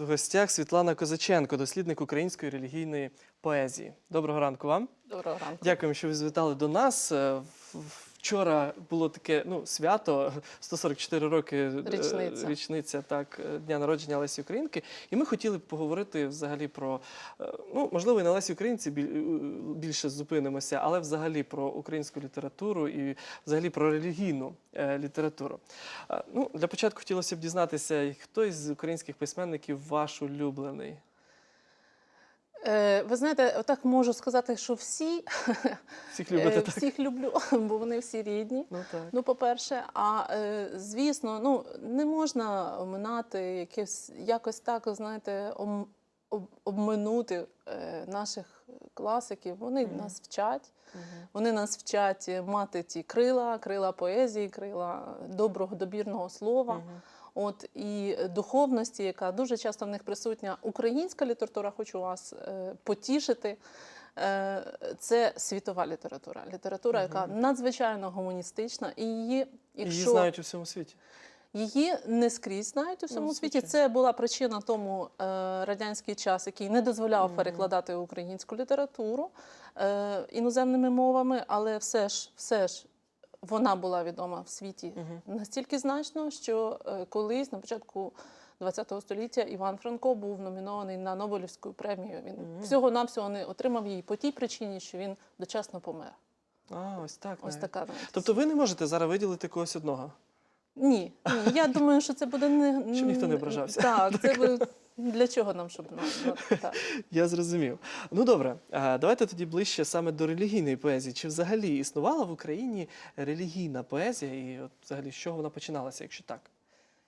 В гостях Світлана Козаченко, дослідник української релігійної поезії. Доброго ранку вам. Доброго ранку. Дякуємо, що ви звітали до нас. Вчора було таке ну, свято, 144 роки е, Річниця. річниця так, е, дня народження Лесі Українки. І ми хотіли б поговорити взагалі про, е, ну, можливо, і на Лесі Українці біль- більше зупинимося, але взагалі про українську літературу і взагалі про релігійну літературу. Ну, для початку хотілося б дізнатися, хто із українських письменників ваш улюблений? Е, ви знаєте, отак можу сказати, що всі Всіх любите так? всіх люблю, бо вони всі рідні. Ну так. Ну, по-перше, а е, звісно, ну не можна оминати якесь якось так, знаєте, ом, об, обминути е, наших класиків. Вони Мгм. нас вчать. Мгм. Вони нас вчать мати ті крила, крила поезії, крила доброго добірного слова. Мгм. От і духовності, яка дуже часто в них присутня. Українська література, хочу вас е, потішити. Е, це світова література. Література, яка надзвичайно гуманістична, і її, якщо Її знають у всьому світі. її не скрізь знають у всьому Ну, світі. Це була причина тому е, радянський час, який не дозволяв Мгм. перекладати українську літературу е, іноземними мовами, але все ж, все ж вона була відома в світі Мгм. настільки значно, що е, колись на початку. ХХ століття Іван Франко був номінований на Нобелівську премію. Він Мгм. всього-навсього не отримав її по тій причині, що він дочасно помер. А, ось так. Ось навіть. така навіть Тобто ви не можете зараз виділити когось одного. Ні, ні. Я думаю, що це буде не Щоб ніхто не ображався. Так, це би для чого нам, щоб ну, так. Я зрозумів. Ну добре, давайте тоді ближче саме до релігійної поезії. Чи взагалі існувала в Україні релігійна поезія, і от взагалі з чого вона починалася, якщо так?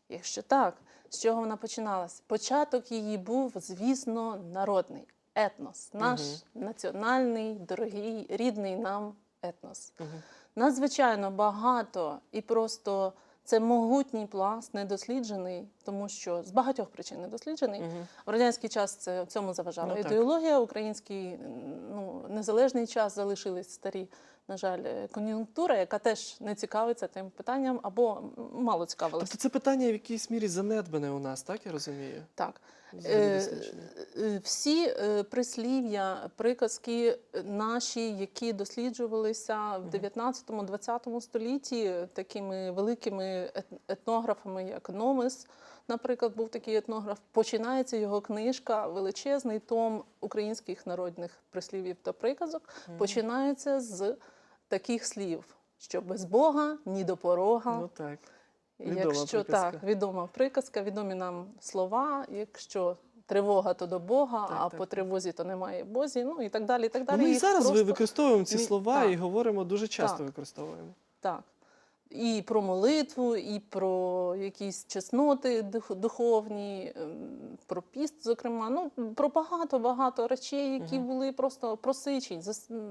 Якщо так, з чого вона починалась? Початок її був, звісно, народний етнос, наш національний, дорогий, рідний нам етнос. Надзвичайно багато і просто це могутній пласт, недосліджений, тому що з багатьох причин недосліджений. Мгм. В радянський час це в цьому заважала Ну, ідеологія. Український ну, незалежний час залишились старі, на жаль, кон'юнктура, яка теж не цікавиться тим питанням або мало цікавилася. Тобто це питання в якійсь мірі занедбане у нас, так я розумію? Так. Е, е, Всі е, прислів'я, приказки наші, які досліджувалися в 19-20 столітті такими великими ет- етнографами, як Номис, наприклад, був такий етнограф. Починається його книжка, величезний том українських народних прислів'їв та приказок. Починається з таких слів, що без Бога ні до порога. Ну так. Відома Якщо приказка. так, відома приказка, відомі нам слова. Якщо тривога, то до Бога, Так, а так, по тривозі, то немає Бозі. Ну і так далі. І так далі. ми і зараз просто- використовуємо ці слова так. і говоримо дуже часто Так. використовуємо. Так. І про молитву, і про якісь чесноти духовні, ем, про піст, зокрема. Ну, про багато-багато речей, які угу. були просто просичені.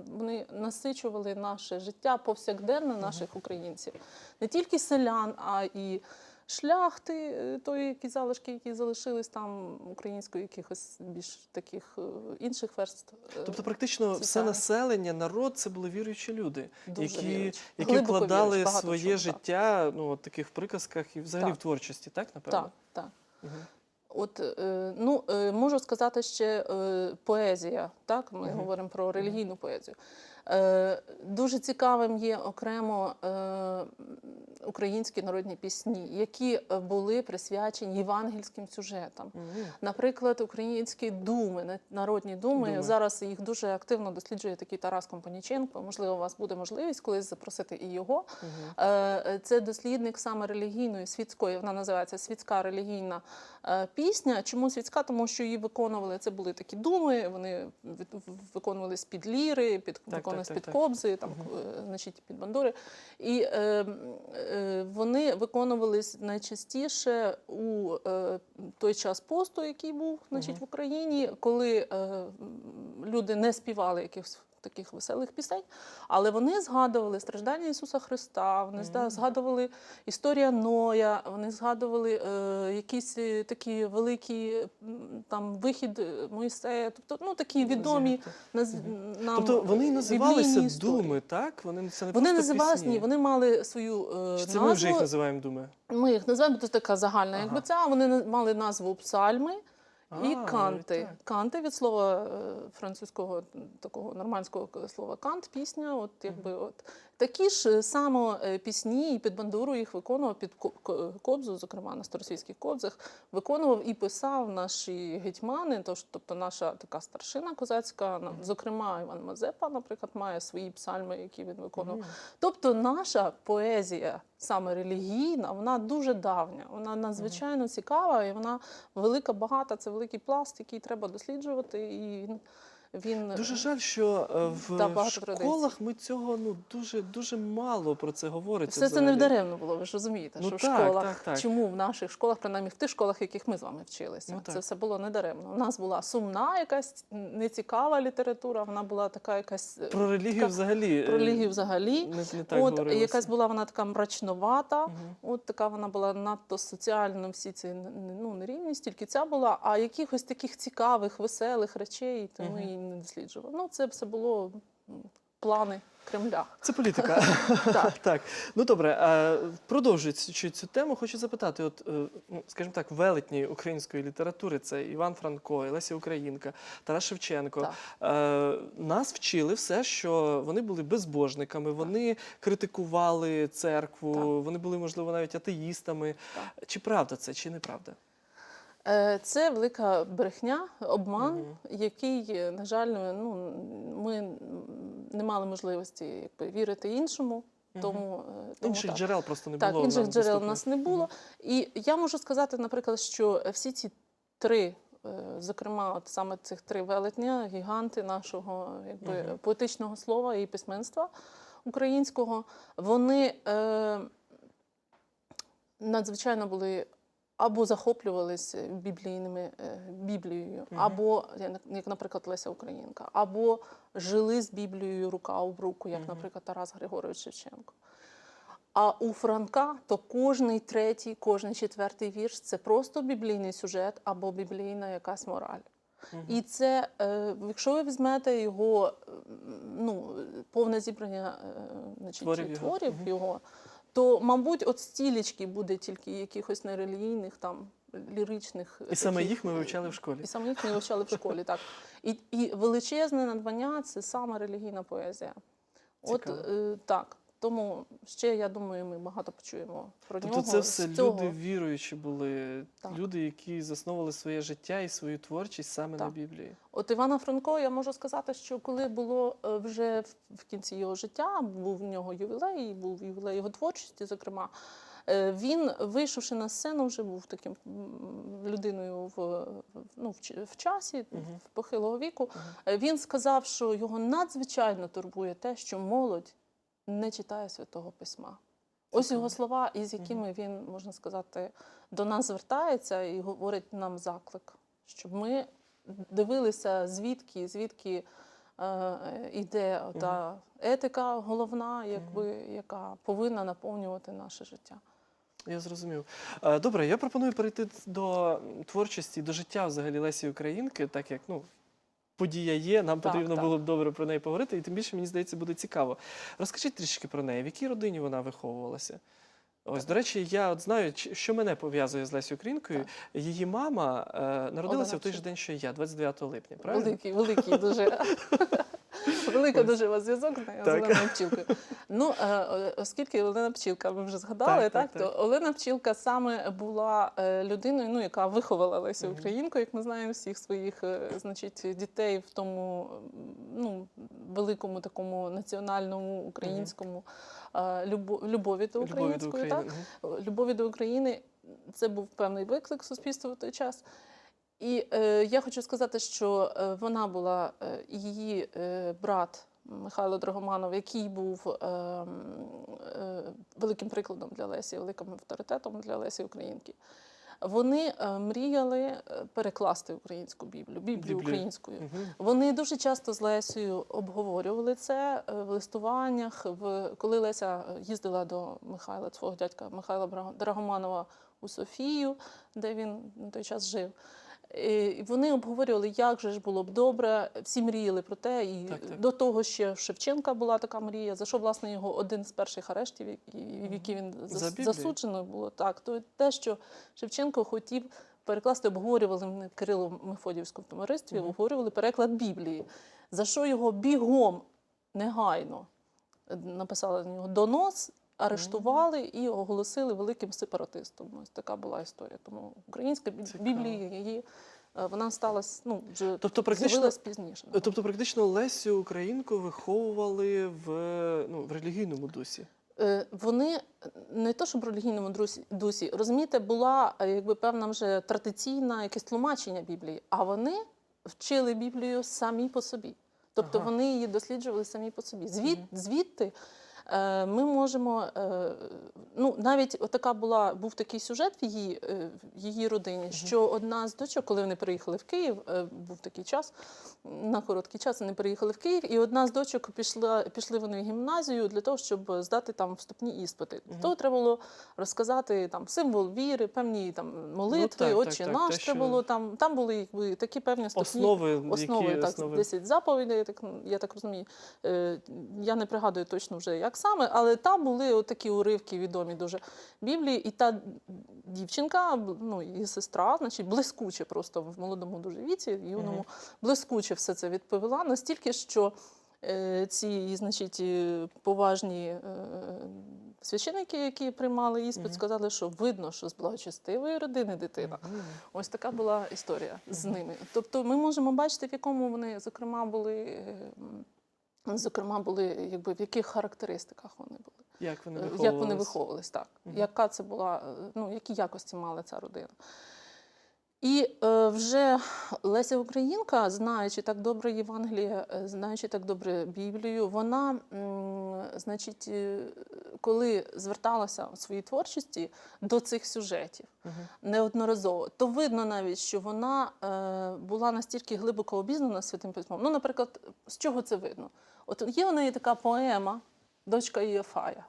Вони насичували наше життя повсякденне наших українців. Не тільки селян, а і шляхти, е, тої, які залишки, які залишились там української, якихось більш таких е, інших верств. е, Тобто, практично Це все населення, народ це були віруючі люди, Дуже які, віруючі. які Глибоко вкладали віруючі, своє чому, так. життя ну, от таких приказках і взагалі Так. в творчості, так, напевно? Так, так. Мгм. От ну можу сказати ще поезія. Так, ми Мгм. говоримо про релігійну поезію. Е, дуже цікавим є окремо е, українські народні пісні, які е, були присвячені євангельським сюжетам. Наприклад, українські думи, на- народні думи. Думи. Зараз їх дуже активно досліджує такий Тарас Компаніченко. Можливо, у вас буде можливість колись запросити і його. Це дослідник саме релігійної світської, вона називається світська релігійна пісня. Чому світська? Тому що її виконували. Це були такі думи. Вони виконувались під ліри, під виконувались так, під кобзи, там е, значить під бандури. І е, е, вони виконувались найчастіше у е, той час посту, який був значить, в Україні, коли е, люди не співали якихось таких веселих пісень, але вони згадували страждання Ісуса Христа, вони зда- згадували історія Ноя, вони згадували е, якісь е, такі великі там вихід е, Мойсея, тобто ну такі відомі наз... нам Тобто вони називалися історії. думи, так? Вони це не Вони називалися ні, вони мали свою е, Чи це назву. ми вже їх називаємо думи? Ми їх називаємо, це така загальна, Ага. якби ця. Вони мали назву псальми. І канти. Канти від слова е, французького такого нормандського слова кант, пісня. От якби от такі ж само е, пісні і під бандуру їх виконував під ко- ко- кобзу, зокрема на старосвітських кобзах, виконував і писав наші гетьмани, тож, тобто наша така старшина козацька, зокрема Іван Мазепа, наприклад, має свої псальми, які він виконував. Тобто наша поезія, саме релігійна, вона дуже давня, вона надзвичайно цікава і вона велика, багата. Це великий пласт, який треба досліджувати. І він, Дуже жаль, що е, в, багато школах ми цього ну дуже дуже мало про це говориться. все це не вдаремно було. Ви ж розумієте, Ну що в школах так, так. чому в наших школах, принаймні в тих школах, в яких ми з вами вчилися, Ну, це все було не даремно. У нас була сумна, якась нецікава література. Вона була така якась е, Про релігію така- взагалі. е, про релігію взагалі. Не, не так От говорилося. якась була вона така мрачновата. Мгм. От така вона була надто соціально всі ці ну, нерівність, тільки ця була, а якихось таких цікавих, веселих речей, то ми її не досліджували. Ну, це все було плани Кремля. Це політика. Так. так. Ну добре, продовжуючи цю тему, хочу запитати: от, е, ну, скажімо так, велетні української літератури це Іван Франко, Леся Українка, Тарас Шевченко. Так. Е, нас вчили все, що вони були безбожниками, вони критикували церкву, Так. вони були, можливо, навіть атеїстами. Так. Чи правда це, чи неправда? Е, Це велика брехня, обман, Мгм. який, е, на жаль, ну, ми не мали можливості якби, вірити іншому. Тому, е, тому Інших так. джерел просто не Так, було. інших нам джерел у нас не було. І я можу сказати, наприклад, що всі ці три, е, зокрема, от саме цих три велетня, гіганти нашого якби, Мгм. поетичного слова і письменства українського, вони е, надзвичайно були. Або захоплювалися біблійними е, Біблією, або як, наприклад, Леся Українка, або жили з Біблією рука об руку, як, наприклад, Тарас Григорович Шевченко. А у Франка то кожний третій, кожний четвертий вірш це просто біблійний сюжет або біблійна якась мораль. Мгм. І це, е, якщо ви візьмете його е, ну, повне зібрання е, значить, Творів творів, його. Його, то, мабуть, от стілечки буде тільки якихось нерелігійних, там, ліричних. І саме таких, їх ми е, вивчали в школі. і саме їх ми вивчали в школі, так. І, і величезне надбання це саме релігійна поезія. От е, так. Тому ще, я думаю, ми багато почуємо про Тобто нього. це все цього. люди віруючі були, Так. люди, які засновували своє життя і свою творчість саме на Біблії. От Івана Франко, я можу сказати, що коли було е, вже в- кінці його життя, був в нього ювілей, був ювілей його творчості, зокрема. е, Він, вийшовши на сцену, вже був таким людиною в, ну, в, часі, Мгм. в похилого віку. Мгм. Е, Він сказав, що його надзвичайно турбує те, що молодь не читає святого письма. Ось його слова, із якими він, можна сказати, до нас звертається і говорить нам заклик, щоб ми дивилися, звідки, звідки е, йде та етика головна, якби, яка повинна наповнювати наше життя. Я зрозумів. Е, Добре, я пропоную перейти до творчості, до життя взагалі Лесі Українки, так як ну. Подія є, нам Так, потрібно так. було б добре про неї поговорити, і тим більше, мені здається, буде цікаво. Розкажіть трішки про неї, в якій родині вона виховувалася? Ось, до речі, я от знаю, що мене пов'язує з Лесю Українкою. Так. Її мама е, народилася Одиначе. в той же день, що і я, 29 липня. Правильно? Великий, великий дуже. Велика дуже у вас зв'язок з нею, з Так. Оленою Пчілкою. Ну, е, е, оскільки Олена Пчілка, ми вже згадали, Так, так, так, то Олена Пчілка саме була е, людиною, ну, яка виховала Лесю Українку, як ми знаємо, всіх своїх значить, дітей в тому ну, великому такому національному українському любові до української. так? Любові до України це був певний виклик суспільства в той час. І е, я хочу сказати, що е, вона була е, її е, брат Михайло Драгоманов, який був е, е, великим прикладом для Лесі, великим авторитетом для Лесі Українки. Вони мріяли перекласти українську Біблію, Біблію українською. Вони дуже часто з Лесею обговорювали це в листуваннях. В коли Леся їздила до Михайла, свого дядька Михайла Драгоманова у Софію, де він на той час жив. І вони обговорювали, як же ж було б добре. Всі мріяли про те. І Так, так. до того ще Шевченка була така мрія, за що власне його один з перших арештів, в які він За засуджено було. Так, то те, що Шевченко хотів перекласти, обговорювали ми в Кирило-Мефодіївському товаристві, Мгм. обговорювали переклад Біблії. За що його бігом негайно е, написали на нього донос, арештували і оголосили великим сепаратистом. Ось така була історія. Тому українська. Біблія її е, вона сталася, ну вже Тобто практично- пізніше. Тобто, практично Лесю Українку виховували в, ну, в релігійному дусі. Е, Вони не то, щоб в релігійному дусі, розумієте, була е, якби певна вже традиційна якесь тлумачення Біблії, а вони вчили Біблію самі по собі. Тобто Ага. вони її досліджували самі по собі. Звід, Звідти е, ми можемо, е, ну навіть така була, був такий сюжет в її, е, в її родині, що одна з дочок, коли вони приїхали в Київ, е, був такий час, на короткий час вони приїхали в Київ, і одна з дочок пішла, пішли вони в гімназію для того, щоб здати там вступні іспити. Для того треба було розказати там символ віри, певні там молитви, Ну, так, отче так, наш треба що- було там. Там були якби такі певні вступні Основи, основи, які так, основи. 10 заповідей, я так, я так розумію. Е, я не пригадую точно вже як саме, але там були такі уривки відомі дуже Біблії. І та дівчинка, ну, її сестра, значить, блискуче просто в молодому дуже віці, юному, Мгм. блискуче все це відповіла, настільки, що е, ці значить, е, поважні е, священики, які приймали іспит, Мгм. сказали, що видно, що з благочестивої родини дитина. Мгм. Ось така була історія з ними. Тобто ми можемо бачити, в якому вони, зокрема, були, е, зокрема, були, якби в яких характеристиках вони були, Як вони виховувались? виховувалися? як вони виховувались, так. угу. Яка це була, е, ну, які якості мала ця родина. І е, вже Леся Українка, знаючи так добре Євангеліє, е, знаючи так добре Біблію, вона, значить, е, коли зверталася у своїй творчості до цих сюжетів, Мгм. неодноразово, то видно навіть, що вона була настільки глибоко обізнана святим письмом. Ну, наприклад, з чого це видно? От є у неї така поема Дочка Єфая.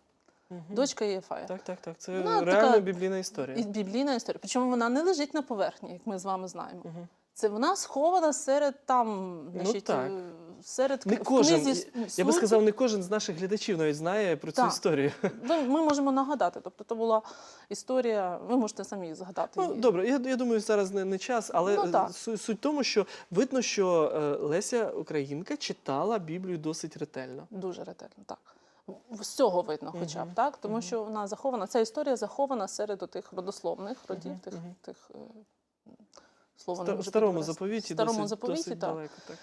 Дочка Єфая. Так, так, так. Це Вона реально така- біблійна історія. І біблійна історія. Причому вона не лежить на поверхні, як ми з вами знаємо. Мгм. Це вона схована серед там, значить, так. е, серед Не в кожен, книзі я би сказав, не кожен з наших глядачів навіть знає про цю історію. Ну, Ми можемо нагадати. Тобто, то була історія, ви можете самі згадати. Ну, її. добре, я, я думаю, зараз не, не час, але Ну, так. су- суть в тому, що видно, що е, Леся Українка читала Біблію досить ретельно. Дуже ретельно, так. В- З цього видно, хоча б так, тому що вона захована. Ця історія захована серед тих родословних родів, тих, тих е, слова В не старому заповіті старому досить, заповіті, досить так. далеко. Так.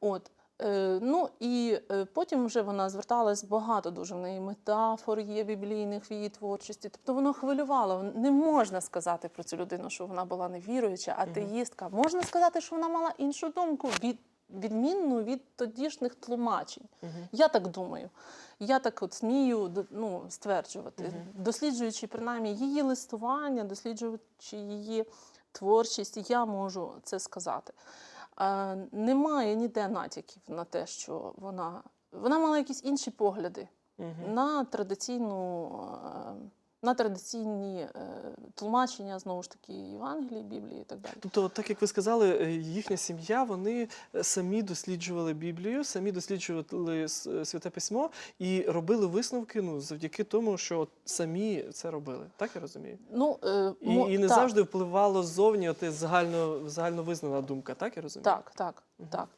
От. Е, ну і е, потім вже вона зверталась багато дуже в неї метафор є біблійних в її творчості. Тобто воно хвилювало. Не можна сказати про цю людину, що вона була невіруюча, атеїстка. Можна сказати, що вона мала іншу думку від. Відмінну від тодішніх тлумачень. Мгм. Я так думаю. Я так от смію ну, стверджувати, Мгм. досліджуючи принаймні її листування, досліджуючи її творчість, я можу це сказати. Е, немає ніде натяків на те, що вона, вона мала якісь інші погляди Мгм. на традиційну. е, На традиційні е, тлумачення знову ж таки Євангелії, Біблії і так далі. Тобто, так як ви сказали, е, їхня сім'я вони е, самі досліджували Біблію, самі досліджували святе письмо і робили висновки ну, завдяки тому, що самі це робили. Так я розумію? Ну, е, І, і не так. завжди впливало ззовні от загально, загальновизнана думка, так я розумію? Так, так, Мгм. так.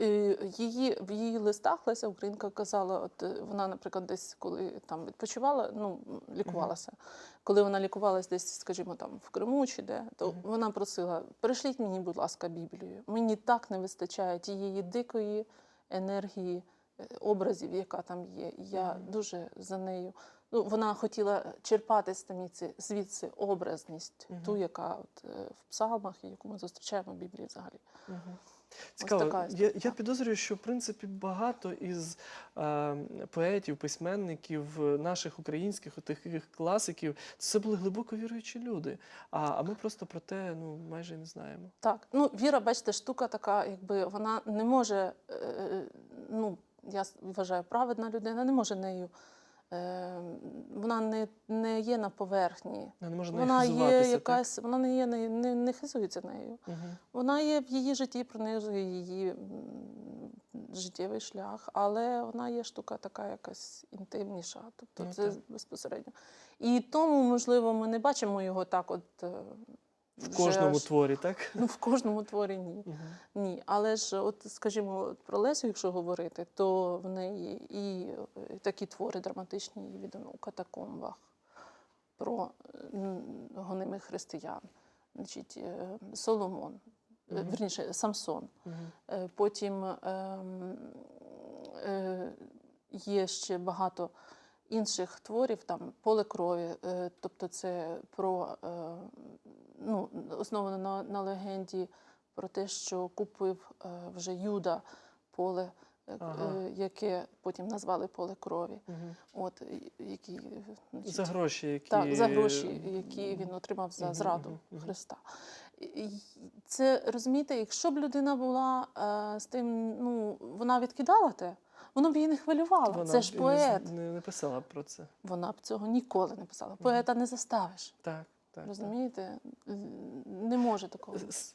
Е, Її в її листах Леся Українка казала, от е, вона, наприклад, десь коли там відпочивала, ну лікувалася. Коли вона лікувалась десь, скажімо, там в Криму чи де, то Мгм. вона просила: перешліть мені, будь ласка, Біблію. Мені так не вистачає тієї дикої енергії е, образів, яка там є. Я Мгм. дуже за нею. Ну, вона хотіла черпати звідси, звідси образність, Мгм. ту, яка от, в псалмах, яку ми зустрічаємо в Біблії взагалі. Мгм. Цікаво. я, я підозрюю, що в принципі багато із е, поетів, письменників е, наших українських, таких класиків, це були глибоко віруючі люди. А, а ми просто про те ну, майже не знаємо. Так, ну віра, бачите, штука така, якби вона не може, е, ну я вважаю, праведна людина не може нею. Е, вона не, не є на поверхні. Вона не Вона є якась, вона не є не, не, не хизується нею. Угу. Вона є в її житті, пронизує її життєвий шлях, але вона є штука така якась інтимніша. Тобто Ну, це так. безпосередньо. І тому, можливо, ми не бачимо його так, от. В кожному аж- творі, так? Ну, в кожному творі ні. Мгм. Ні. Але ж, от, скажімо, про Лесю, якщо говорити, то в неї і е, такі твори драматичні і відомо у катакомбах про е, м, гонимих християн. Значить, е, Соломон, е, Мгм. верніше, Самсон. Мгм. Е, Потім ем, е, є ще багато інших творів, там поле крові, тобто це про ну, основано на, на легенді про те, що купив е, вже Юда поле, е, Ага. е, яке потім назвали поле крові. Мгм. От, які, значить, За гроші, які так, за гроші, які він отримав за Мгм, зраду мгм. Христа. Це розумієте, якщо б людина була е, з тим, ну вона відкидала те, воно б її не хвилювало. Вона це ж поет. Не, не писала б про це. Вона б цього ніколи не писала. Поета не заставиш. Так, так. так. Розумієте? Не може такого статися.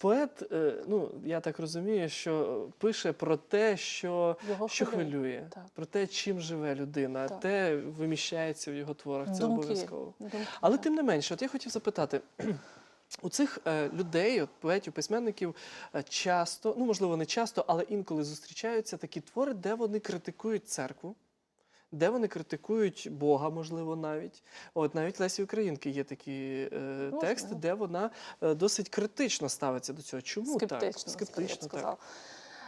Поет, е, ну я так розумію, що пише про те, що, Його що хвилює. хвилює, Так. про те, чим живе людина, Так. те виміщається в його творах. Це Думки. обов'язково. Думки, Але так. тим не менше, от я хотів запитати. У цих е, людей, от поетів, письменників, е, часто, ну можливо, не часто, але інколи зустрічаються такі твори, де вони критикують церкву, де вони критикують Бога, можливо, навіть. От навіть Лесі Українки є такі е, тексти, де вона е, досить критично ставиться до цього. Чому скептично, так? Скептично, так.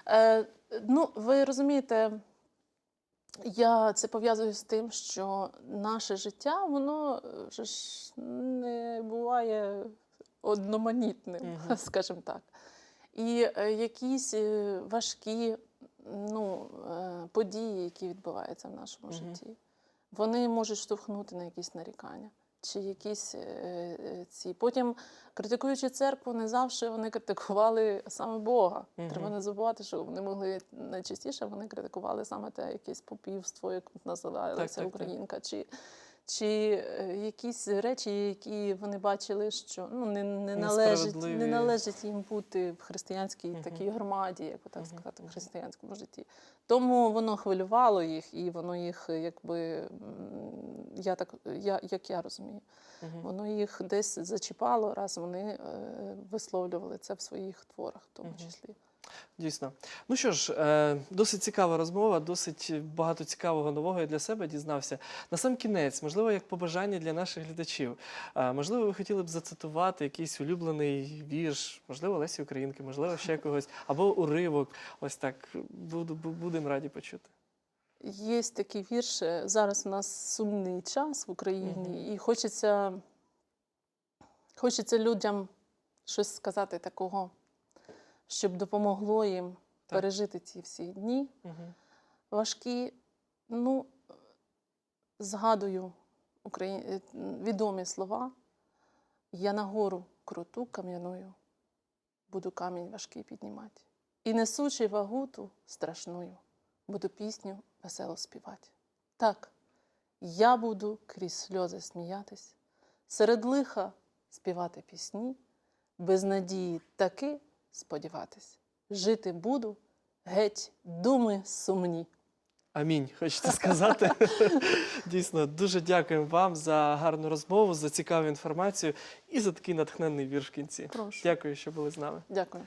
Е, ну, ви розумієте, я це пов'язую з тим, що наше життя, воно е, вже ж не буває одноманітним, Мгм. скажімо так. І е, якісь е, важкі ну, е, події, які відбуваються в нашому Мгм. житті, вони можуть штовхнути на якісь нарікання. Чи якісь е, е, ці. Потім, критикуючи церкву, не завжди вони критикували саме Бога. Мгм. Треба не забувати, що вони могли найчастіше вони критикували саме те якесь попівство, як називалася Так, так, так. українка, чи, чи е, якісь речі, які вони бачили, що ну, не, не, належить, не належить їм бути в християнській Мгм. такій громаді, як би так Мгм, сказати, в християнському житті. Тому воно хвилювало їх, і воно їх, е, якби я так, я, як я розумію, Мгм. воно їх десь зачіпало, раз вони е, висловлювали це в своїх творах, в тому Мгм. числі. Дійсно. Ну що ж, е, досить цікава розмова, досить багато цікавого нового я для себе дізнався. На сам кінець, можливо, як побажання для наших глядачів. Е, можливо, ви хотіли б зацитувати якийсь улюблений вірш, можливо, Лесі Українки, можливо, ще когось, або уривок. Ось так. Буду, будемо раді почути. Є такі вірші. Зараз у нас сумний час в Україні, Мгм. і хочеться, хочеться людям щось сказати такого, щоб допомогло їм пережити ці всі дні. Угу. важкі. Ну, згадую украї... е, відомі слова. Я на гору круту кам'яною, буду камінь важкий піднімати. І несучи вагуту страшною, буду пісню весело співати. Так, я буду крізь сльози сміятись, серед лиха співати пісні, без надії таки сподіватись. Жити буду геть думи сумні. Амінь, хочете сказати. Дійсно, дуже дякуємо вам за гарну розмову, за цікаву інформацію і за такий натхненний вірш в кінці. Прошу. Дякую, що були з нами. Дякую.